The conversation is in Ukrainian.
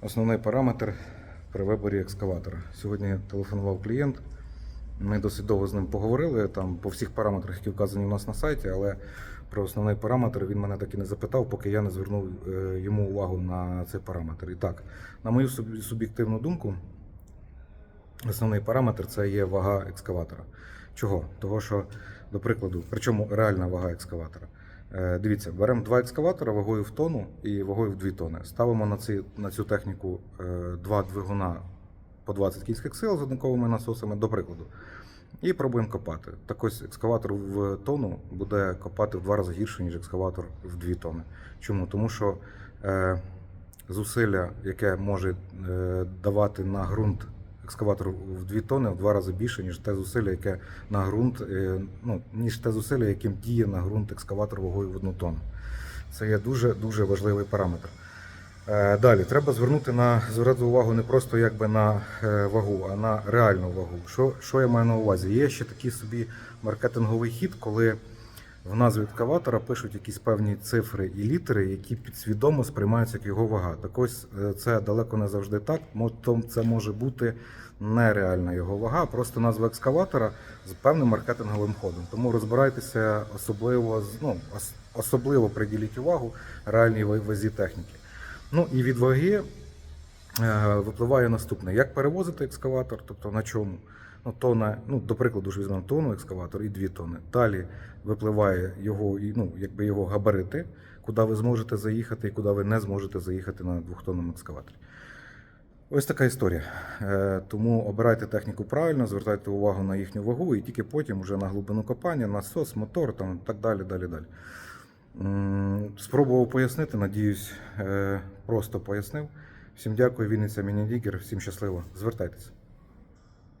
Основний параметр при виборі екскаватора. Сьогодні телефонував клієнт. Ми досить довго з ним поговорили там по всіх параметрах, які вказані у нас на сайті, але про основний параметр він мене так і не запитав, поки я не звернув е, йому увагу на цей параметр. І так, на мою суб'єктивну думку, основний параметр це є вага екскаватора. Чого? Того, що, до прикладу, причому реальна вага екскаватора. Е, Дивіться, беремо два екскаватора вагою в тонну і вагою в 2 тони. Ставимо на, ці, на цю техніку е, два двигуна по 20 кінських сил з однаковими насосами, до прикладу. І пробуємо копати. Так ось екскаватор в тонну буде копати в два рази гірше, ніж екскаватор в 2 тони. Чому? Тому що е, зусилля, яке може е, давати на ґрунт екскаватор в 2 тони, в два рази більше, ніж те зусилля, яке на ґрунт, е, ну, ніж те зусилля, яким діє на ґрунт екскаватор вагою в 1 тонну. Це є дуже дуже важливий параметр. Е, Далі треба звернути на звернути увагу не просто якби на е, вагу, а на реальну вагу. Що, що я маю на увазі? Є ще такий собі маркетинговий хід, коли в назві екскаватора пишуть якісь певні цифри і літери, які підсвідомо сприймаються як його вага. Так ось е, це далеко не завжди так. Це може бути нереальна його вага, а просто назва екскаватора з певним маркетинговим ходом. Тому розбирайтеся особливо ну, особливо приділіть увагу реальній вазі техніки. Ну і від ваги випливає наступне: як перевозити екскаватор, тобто на чому. Ну, тона, ну, до прикладу, ж візьмемо тонну екскаватор і дві тони. Далі випливає його, ну, якби його габарити, куди ви зможете заїхати і куди ви не зможете заїхати на двохтонному екскаваторі. Ось така історія. Е, Тому обирайте техніку правильно, звертайте увагу на їхню вагу, і тільки потім вже на глибину копання, насос, мотор там, так далі, далі, далі. Спробував пояснити, надіюсь, е, просто пояснив. Всім дякую, Вінниця Мінідігер, всім щасливо. Звертайтеся.